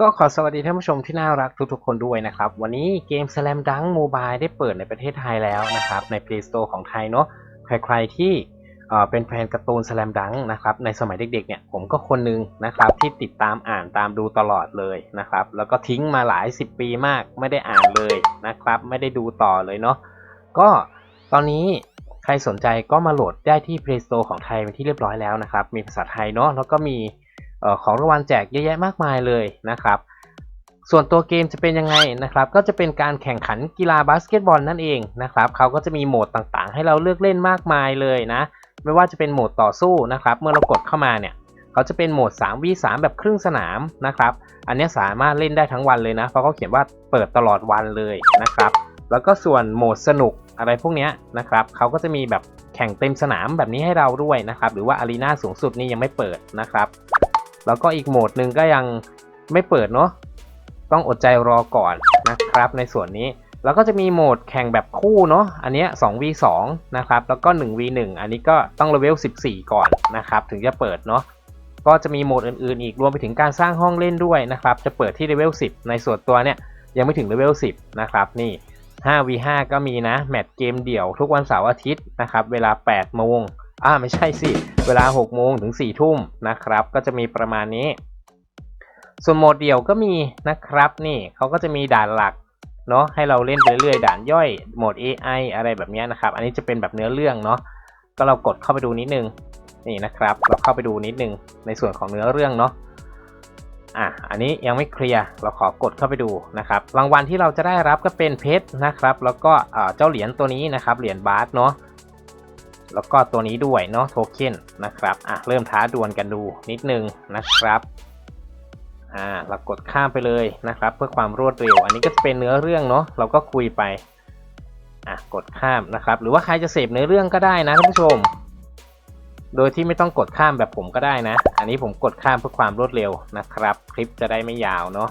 ก็ขอสวัสดีท่านผู้ชมที่น่ารักทุกๆคนด้วยนะครับ วันนี้เกม Slam Dunk Mobile ได้เปิดในประเทศไทยแล้วนะครับ ใน Play Store ของไทยเนาะใครๆที่เป็นแฟนการ์ตูน Slam Dunk นะครับ ในสมัยเด็กๆเนี่ยผมก็คนหนึงนะครับที่ติดตามอ่านตามดูตลอดเลยนะครับ แล้วก็ทิ้งมาหลาย 10 ปีมากไม่ได้อ่านเลยนะครับ ไม่ได้ดูต่อเลยเนาะก็ตอนนี้ใครสนใจก็มาโหลดได้ที่ Play Store ของไทยเป็นที่เรียบร้อยแล้วนะครับ มีภาษาไทยเนาะแล้วก็มี ของรางวัลแจกเยอะแยะมากมายเลยนะครับ ส่วนตัวเกมจะเป็นยังไงนะครับ ก็จะเป็นการแข่งขันกีฬาบาสเกตบอลนั่นเองนะครับเขาก็จะมีโหมดต่างๆ ให้เราเลือกเล่นมากมายเลยนะ ไม่ว่าจะเป็นโหมดต่อสู้นะครับ เมื่อเรากดเข้ามาเนี่ยเขาจะเป็นโหมด 3v3 แบบครึ่งสนามนะครับ อันนี้สามารถเล่นได้ทั้งวันเลยนะ เพราะเขาเขียนว่าเปิดตลอดวันเลยนะครับ แล้วก็ส่วนโหมดสนุกอะไรพวกนี้นะครับเขาก็จะมีแบบแข่งเต็มสนามแบบนี้ให้เราด้วยนะครับ หรือว่าอารีนาสูงสุดนี่ยังไม่เปิดนะครับ แล้วก็อีกโหมดหนึ่งก็ยังไม่เปิดเนาะต้องอดใจรอก่อนนะครับในส่วนนี้ แล้วก็จะมีโหมดแข่งแบบคู่เนาะอันนี้ 2v2 นะครับ แล้วก็ 1v1 อันนี้ก็ต้องเลเวล 14 ก่อนนะครับถึงจะเปิดเนาะก็จะมีโหมดอื่นๆ อีกรวมไปถึงการสร้างห้องเล่นด้วยนะครับ จะเปิดที่เลเวล 10 ในส่วนตัวเนี่ยยังไม่ถึงเลเวล 10 นะครับนี่ 5v5 ก็มีนะ แมตช์เกมเดี่ยวทุกวันเสาร์อาทิตย์นะครับ เวลา8โมง อ่าไม่ใช่สิ เวลา 6 โมงถึง 4 ทุ่มนะครับ ก็จะมีประมาณนี้ ส่วนโหมดเดี่ยวก็มีนะครับนี่เขาก็จะมีด่านหลักเนาะให้เราเล่นไปเรื่อยๆด่านย่อยโหมด AI อะไรแบบนี้นะครับ อันนี้จะเป็นแบบเนื้อเรื่องเนาะก็เรากดเข้าไปดูนิดนึงนี่นะครับ เราเข้าไปดูนิดนึงในส่วนของเนื้อเรื่องเนาะอะอันนี้ยังไม่เคลียร์เราขอกดเข้าไปดูนะครับรางวัลที่เราจะได้รับก็เป็นเพชรนะครับ แล้วก็เจ้าเหรียญตัวนี้นะครับเหรียญบาสเนาะ แล้วก็ตัวนี้ด้วยเนาะโทเค็นนะครับอะเริ่มท้าดวลกันดูนิดนึงนะครับอ่าเรากดข้ามไปเลยนะครับ เพื่อความรวดเร็ว อันนี้ก็จะเป็นเนื้อเรื่องเนาะเราก็คุยไปอะกดข้ามนะครับ หรือว่าใครจะเสพเนื้อเรื่องก็ได้นะท่านผู้ชม โดยที่ไม่ต้องกดข้ามแบบผมก็ได้นะ อันนี้ผมกดข้ามเพื่อความรวดเร็วนะครับ คลิปจะได้ไม่ยาวเนาะ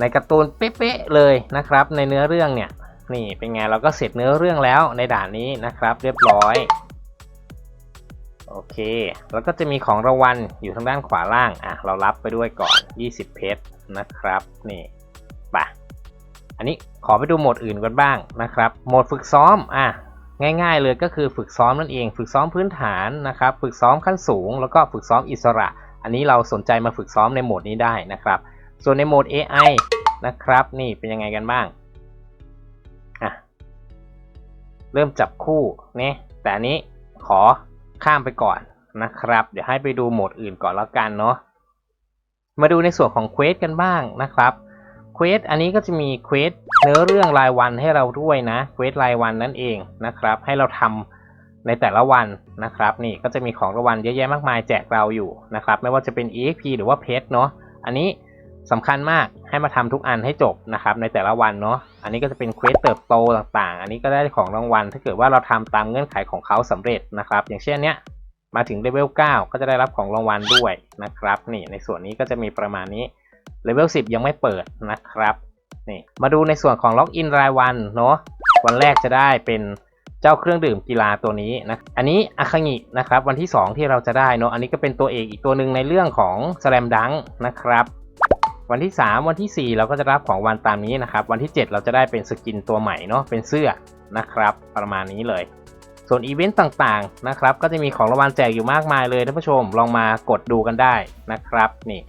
ในการ์ตูนเป๊ะๆเลยนะครับ ในเนื้อเรื่องเนี่ย นี่เป็นไงเราก็เสร็จเนื้อเรื่องแล้วในด่านนี้นะครับ เรียบร้อย โอเค แล้วก็จะมีของรางวัลอยู่ทางด้านขวาล่างอะเรารับไปด้วยก่อน 20 เพชรนะครับ นี่ไปะอันนี้ขอไปดูโหมดอื่นกันบ้างนะครับ โหมดฝึกซ้อมอะง่ายๆเลยก็คือฝึกซ้อมนั่นเอง ฝึกซ้อมพื้นฐานนะครับ ฝึกซ้อมขั้นสูง แล้วก็ฝึกซ้อมอิสระ อันนี้เราสนใจมาฝึกซ้อมในโหมดนี้ได้นะครับ ส่วนในโหมด AI นะครับ นี่เป็นยังไงกันบ้าง เริ่มจับคู่นี่แต่อันนี้ขอข้ามไปก่อนนะครับ เดี๋ยวให้ไปดูโหมดอื่นก่อนแล้วกันเนาะมาดูในส่วนของเควสกันบ้างนะครับเควสอันนี้ก็จะมีเควสเนื้อเรื่องรายวันให้เราด้วยนะเควสรายวันนั่นเองนะครับ ให้เราทำในแต่ละวันนะครับ นี่ก็จะมีของรางวัลเยอะแยะมากมายแจกเราอยู่นะครับ ไม่ว่าจะเป็น EXP หรือว่าเพชรเนาะอันนี้ สำคัญมากให้มาทำทุกอันให้จบนะครับ ในแต่ละวันเนาะอันนี้ก็จะเป็นเควสเติบโตต่างๆ อันนี้ก็ได้ของรางวัล ถ้าเกิดว่าเราทำตามเงื่อนไขของเขาสำเร็จนะครับ อย่างเช่นเนี้ยมาถึงเลเวล9ก็จะได้รับของรางวัลด้วยนะครับ นี่ในส่วนนี้ก็จะมีประมาณนี้เลเวล10 ยังไม่เปิดนะครับนี่มาดูในส่วนของล็อกอินรายวันเนาะวันแรกจะได้เป็นเจ้าเครื่องดื่มกีฬาตัวนี้นะอันนี้อาคางินะครับ วันที่ 2 ที่เราจะได้เนาะอันนี้ก็เป็นตัวเอกอีกตัวหนึ่งในเรื่องของสลมดังนะครับ วันที่ 3 วันที่ 4 เราก็จะรับของวันตามนี้นะครับ วันที่ 7 เราจะได้เป็นสกินตัวใหม่เนาะเป็นเสื้อนะครับ ประมาณนี้เลย ส่วนอีเวนต์ต่างๆนะครับ ก็จะมีของรางวัลแจกอยู่มากมายเลยท่านผู้ชมลองมากดดูกันได้นะครับนี่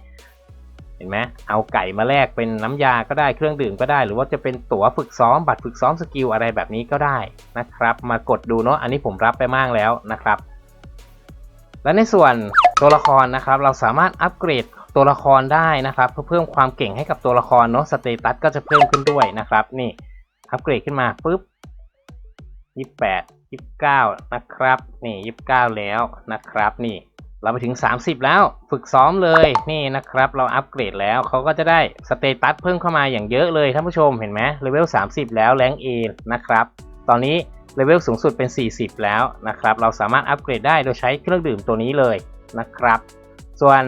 เห็นไหมเอาไก่มาแลกเป็นน้ำยาก็ได้เครื่องดื่มก็ได้ หรือว่าจะเป็นตั๋วฝึกซ้อมบัตรฝึกซ้อมสกิลอะไรแบบนี้ก็ได้นะครับ มากดดูเนาะอันนี้ผมรับไปมากแล้วนะครับ และในส่วนตัวละครนะครับ เราสามารถอัปเกรด ตัวละครได้นะครับ เพื่อเพิ่มความเก่งให้กับตัวละครเนาะสเตตัสก็จะเพิ่มขึ้นด้วยนะครับ นี่อัปเกรดขึ้นมาปุ๊บยี่แปดยี่เก้านะครับ นี่ยี่เก้าแล้วนะครับ นี่เราไปถึง 30 แล้วฝึกซ้อมเลยนี่นะครับ เราอัปเกรดแล้วเขาก็จะได้สเตตัสเพิ่มเข้ามาอย่างเยอะเลยท่านผู้ชมเห็นไหมเลเวล 30 แล้วแรงเอนะครับ ตอนนี้เลเวลสูงสุดเป็น 40 แล้วนะครับ เราสามารถอัปเกรดได้โดยใช้เครื่องดื่มตัวนี้เลยนะครับ ส่วน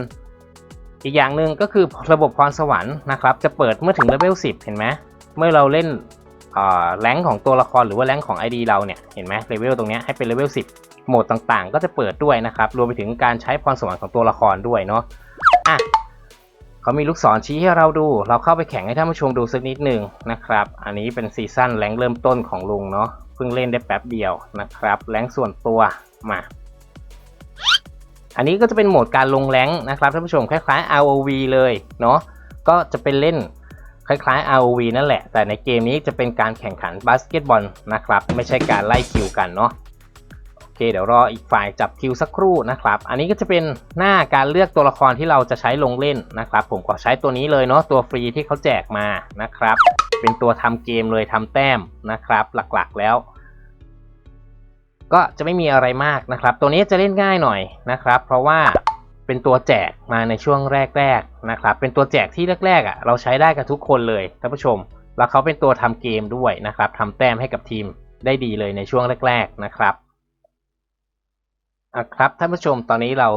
อีกอย่างหนึ่งก็คือระบบพรสวรรค์นะครับจะเปิดเมื่อถึงเลเวล10 เห็นไหมเมื่อเราเล่นแรงของตัวละครหรือว่าแรงของ ID เราเนี่ยเห็นไหมเลเวลตรงนี้ให้เป็นเลเวล10 โหมดต่างๆ ก็จะเปิดด้วยนะครับรวมไปถึงการใช้พรสวรรค์ของตัวละครด้วยเนาะอะเขามีลูกศรชี้ให้เราดู เราเข้าไปแข่งให้ท่านผู้ชมดูสักนิดหนึ่งนะครับ อันนี้เป็นซีซั่นแรงเริ่มต้นของลุงเนาะเพิ่งเล่นได้แป๊บเดียวนะครับแรงส่วนตัวมา อันนี้ก็จะเป็นโหมดการลงแรงนะครับท่านผู้ชมคล้ายๆ ROV เลยเนาะก็จะเป็นเล่นคล้ายๆ ROV นั่นแหละ แต่ในเกมนี้จะเป็นการแข่งขันบาสเกตบอลนะครับ ไม่ใช่การไล่คิวกันเนาะโอเคเดี๋ยวรออีกฝ่ายจับคิวสักครู่นะครับ อันนี้ก็จะเป็นหน้าการเลือกตัวละครที่เราจะใช้ลงเล่นนะครับ ผมขอใช้ตัวนี้เลยเนาะตัวฟรีที่เขาแจกมานะครับ เป็นตัวทำเกมเลยทำแต้มนะครับ หลักๆแล้ว ก็จะไม่มีอะไรมากนะครับ ตัวนี้จะเล่นง่ายหน่อยนะครับ เพราะว่าเป็นตัวแจกมาในช่วงแรกๆนะครับ เป็นตัวแจกที่แรกๆอะเราใช้ได้กับทุกคนเลยท่านผู้ชม แล้วเขาเป็นตัวทำเกมด้วยนะครับทำแต้มให้กับทีมได้ดีเลยในช่วงแรก ๆนะครับอะครับท่านผู้ชมตอนนี้เรา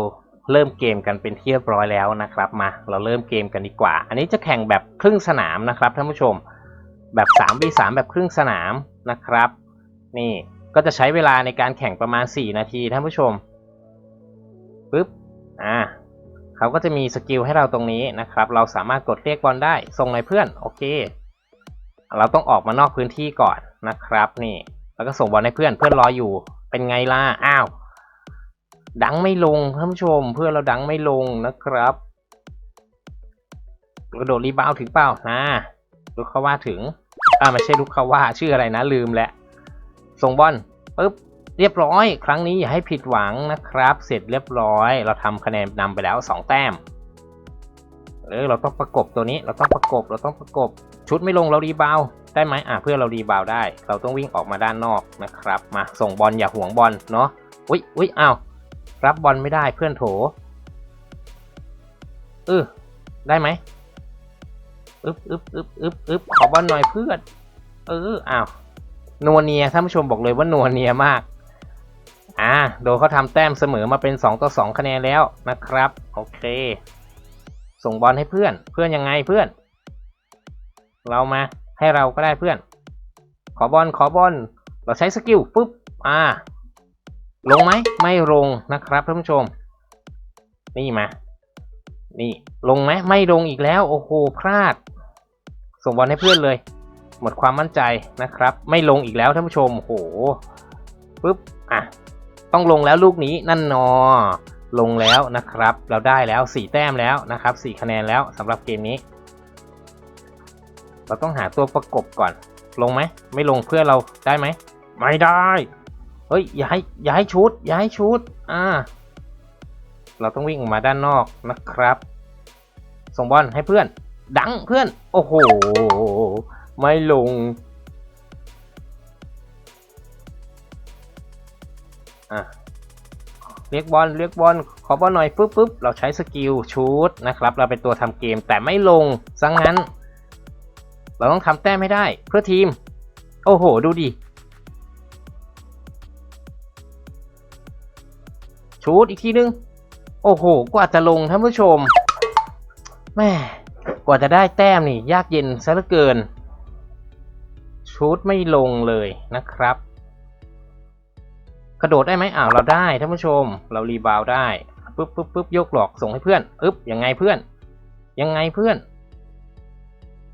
เริ่มเกมกันเป็นที่เรียบร้อยแล้วนะครับมา เราเริ่มเกมกันดีกว่า อันนี้จะแข่งแบบครึ่งสนามนะครับท่านผู้ชม แบบ 3v3 แบบครึ่งสนามนะครับ นี่ ก็จะใช้เวลาในการแข่งประมาณ 4 นาทีท่านผู้ชมปึ๊บอ่าเขาก็จะมีสกิลให้เราตรงนี้นะครับ เราสามารถกดเรียกบอลได้ส่งเลยเพื่อนโอเค เราต้องออกมานอกพื้นที่ก่อนนะครับ นี่ แล้วก็ส่งบอลให้เพื่อนเพื่อนรออยู่เป็นไงล่ะอ้าวดังไม่ลงท่านผู้ชม เพื่อนเราดังไม่ลงนะครับกระโดดรีบาวถึงเปล่านะลูกเขาว่าถึงอ่าไม่ใช่ลูกเขาว่าชื่ออะไรนะลืมแหละ ส่งบอลปึ๊บเรียบร้อย ครั้งนี้อย่าให้ผิดหวังนะครับ เสร็จเรียบร้อย เราทำคะแนนนำไปแล้ว 2 แต้มเออเราต้องประกบตัวนี้เราต้องประกบเราต้องประกบชุดไม่ลงเรารีบาวได้ไหมอะเพื่อเรารีบาวได้ เราต้องวิ่งออกมาด้านนอกนะครับ มาส่งบอลอย่าห่วงบอลเนาะอุ้ยอุ้ยอ้าวรับบอลไม่ได้เพื่อนโถเออได้ไหมอึบอึบอึบอึบอึบขอบอลหน่อยเพื่อนเอออ้าว นัวเนียท่านผู้ชมบอกเลยว่านัวเนียมาก อ่า โดเขาทำแต้มเสมอมาเป็น 2 ต่อ 2 คะแนนแล้วนะครับ โอเค ส่งบอลให้เพื่อน เพื่อนยังไงเพื่อน เรามาให้เราก็ได้เพื่อน ขอบอลขอบอล เราใช้สกิลปุ๊บ อ่า ลงไหม ไม่ลงนะครับท่านผู้ชม นี่มา นี่ ลงไหม ไม่ลงอีกแล้ว โอ้โห พลาด ส่งบอลให้เพื่อนเลย หมดความมั่นใจนะครับ ไม่ลงอีกแล้วท่านผู้ชมโอ้โหปุ๊บอะต้องลงแล้วลูกนี้นั่นนอลงแล้วนะครับ เราได้แล้ว 4 แต้มแล้วนะครับ 4 คะแนนแล้วสำหรับเกมนี้ เราต้องหาตัวประกบก่อน ลงไหม ไม่ลงเพื่อเราได้ไหม ไม่ได้ เฮ้ย อย่าให้อย่าให้ชุด อย่าให้ชุด อ่า เราต้องวิ่งออกมาด้านนอกนะครับ ส่งบอลให้เพื่อน ดังเพื่อน โอ้โห ไม่ลง อะเรียกบอลเรียกบอลขอบอลหน่อยปุ๊บปุ๊บเราใช้สกิลชูดนะครับ เราเป็นตัวทำเกมแต่ไม่ลงซะงงั้น เราต้องทำแต้มให้ได้เพื่อทีม โอ้โห ดูดิชูดอีกทีนึง โอ้โห กว่าจะลงท่านผู้ชมแม่กว่าจะได้แต้มนี่ ยากเย็นซะเหลือเกิน ชูดไม่ลงเลยนะครับ กระโดดได้ไหมอ้าวเราได้ท่านผู้ชม เรารีบาวได้ปุ๊บปุ๊บปุ๊บยกหลอกส่งให้เพื่อนอึ๊บยังไงเพื่อน ยังไงเพื่อน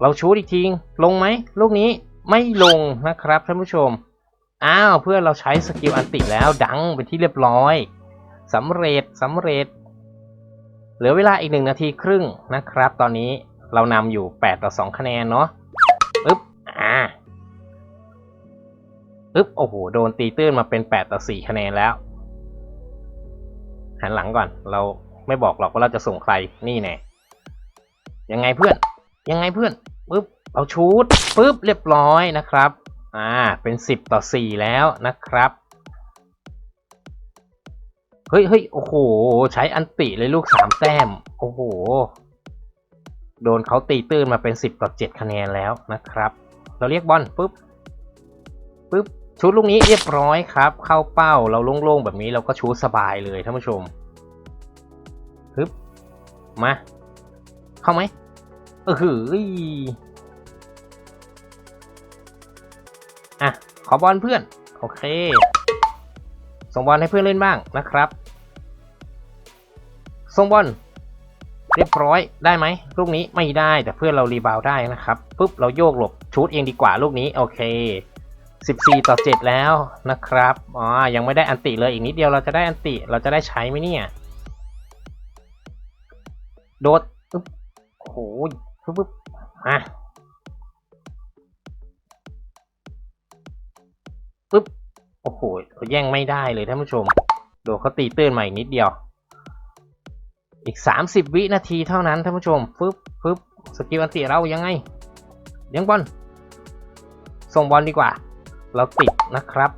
เราชูดอีกทีลงไหมลูกนี้ไม่ลงนะครับท่านผู้ชมอ้าวเพื่อนเราใช้สกิลอันติแล้วดังเป็นที่เรียบร้อยสำเร็จสำเร็จ เหลือเวลาอีกหนึ่งนาทีครึ่งนะครับ ตอนนี้เรานำอยู่ 8 ต่อ 2 คะแนนเนาะปึ๊บอ่า ปึ๊บโอ้โหโดนตีตื้นมาเป็น 8 ต่อ 4 คะแนนแล้ว หันหลังก่อน เราไม่บอกหรอกว่าเราจะส่งใครนี่แน่ยังไงเพื่อน ยังไงเพื่อนปึ๊บเราชูดปึ๊บเรียบร้อยนะครับ อ่าเป็น 10 ต่อ 4 แล้วนะครับเฮ้ยเฮ้ยโอ้โห ใช้อันติเลยลูกสามแต้ม โอ้โห โดนเขาตีตื้นมาเป็นสิบต่อเจ็ดคะแนนแล้วนะครับ เราเรียกบอลปุ๊บปุ๊บ ชุดลูกนี้เรียบร้อยครับ เข้าเป้าเราโล่งๆแบบนี้เราก็ชูสบายเลยท่านผู้ชมปึ๊บมา เข้าไหมเออหืออะ ขอบอลเพื่อน โอเค ส่งบอลให้เพื่อนเล่นบ้างนะครับ ส่งบอลเรียบร้อยได้ไหมลูกนี้ไม่ได้แต่เพื่อนเรารีบาวได้นะครับปุ๊บเราโยกหลบชูดเองดีกว่าลูกนี้ โอเค 14 ต่อ 7 แล้วนะครับ อ๋อ ยังไม่ได้อันติเลยอีกนิดเดียวเราจะได้อันติ เราจะได้ใช้ไหมเนี่ย โดดปึ๊บโอ้โหปึ๊บปึ๊บมาปึ๊บ โอ้โหแย่งไม่ได้เลยท่านผู้ชม โดดเขาตีตื้นมาอีกนิดเดียว อีก 30 วินาทีเท่านั้นท่านผู้ชมฟึบฟึบสกิลอันติเรายังไง ยังบอลส่งบอลดีกว่า เราติดนะครับ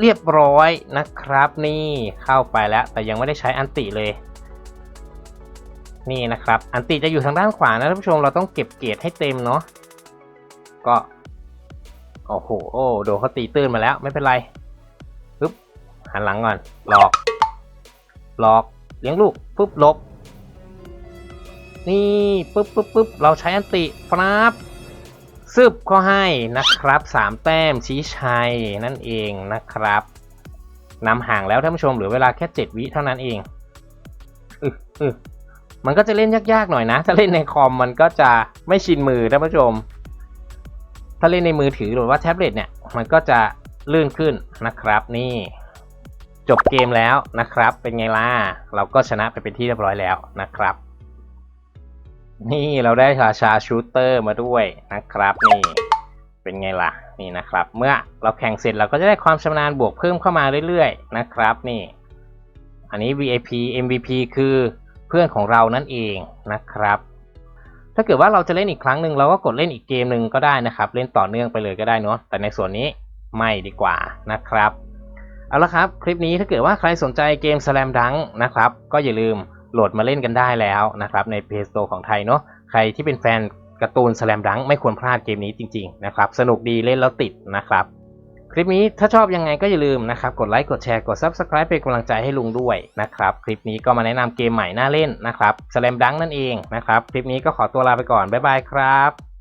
เรียบร้อยนะครับ นี่เข้าไปแล้วแต่ยังไม่ได้ใช้อันติเลย นี่นะครับ อันติจะอยู่ทางด้านขวานะท่านผู้ชมเราต้องเก็บเกียรติให้เต็มเนาะก็โอ้โหโอ้โดนเขาตีตื้นมาแล้วไม่เป็นไรปึ๊บหันหลังก่อนหลอก หลอกเลี้ยงลูกปุ๊บลบนี่ปุ๊บปุ๊บปุ๊บเราใช้อันติฟราบ ซึบก็ให้นะครับสามแต้มชี้ชัยนั่นเองนะครับนำห่างแล้วท่านผู้ชมเหลือเวลาแค่ 7 วิเท่านั้นเองอึอึมันก็จะเล่นยากๆหน่อยนะ ถ้าเล่นในคอมมันก็จะไม่ชินมือท่านผู้ชม ถ้าเล่นในมือถือหรือว่าแท็บเล็ตเนี่ยมันก็จะลื่นขึ้นนะครับ นี่ จบเกมแล้วนะครับ เป็นไงล่ะเราก็ชนะไปเป็นที่เรียบร้อยแล้วนะครับ นี่เราได้ราชาชูเตอร์มาด้วยนะครับนี่เป็นไงล่ะนี่นะครับ เมื่อเราแข่งเสร็จเราก็จะได้ความชำนาญบวกเพิ่มเข้ามาเรื่อยๆนะครับนี่ อันนี้ VIP MVP คือเพื่อนของเรานั่นเองนะครับ ถ้าเกิดว่าเราจะเล่นอีกครั้งหนึ่งเราก็กดเล่นอีกเกมหนึ่งก็ได้นะครับ เล่นต่อเนื่องไปเลยก็ได้เนาะแต่ในส่วนนี้ไม่ดีกว่านะครับเอาละครับ คลิปนี้ถ้าเกิดว่าใครสนใจเกม Slam Dunk นะครับ ก็อย่าลืม โหลดมาเล่นกันได้แล้วนะครับใน Play Store ของไทยเนาะใครที่เป็นแฟนการ์ตูนสแลมดังไม่ควรพลาดเกมนี้จริงๆนะครับสนุกดีเล่นแล้วติดนะครับคลิปนี้ถ้าชอบยังไงก็อย่าลืมนะครับกดไลค์กดแชร์กด Subscribe เป็นกำลังใจให้ลุงด้วยนะครับคลิปนี้ก็มาแนะนำเกมใหม่น่าเล่นนะครับสแลมดังนั่นเองนะครับคลิปนี้ก็ขอตัวลาไปก่อนบ๊ายบายครับ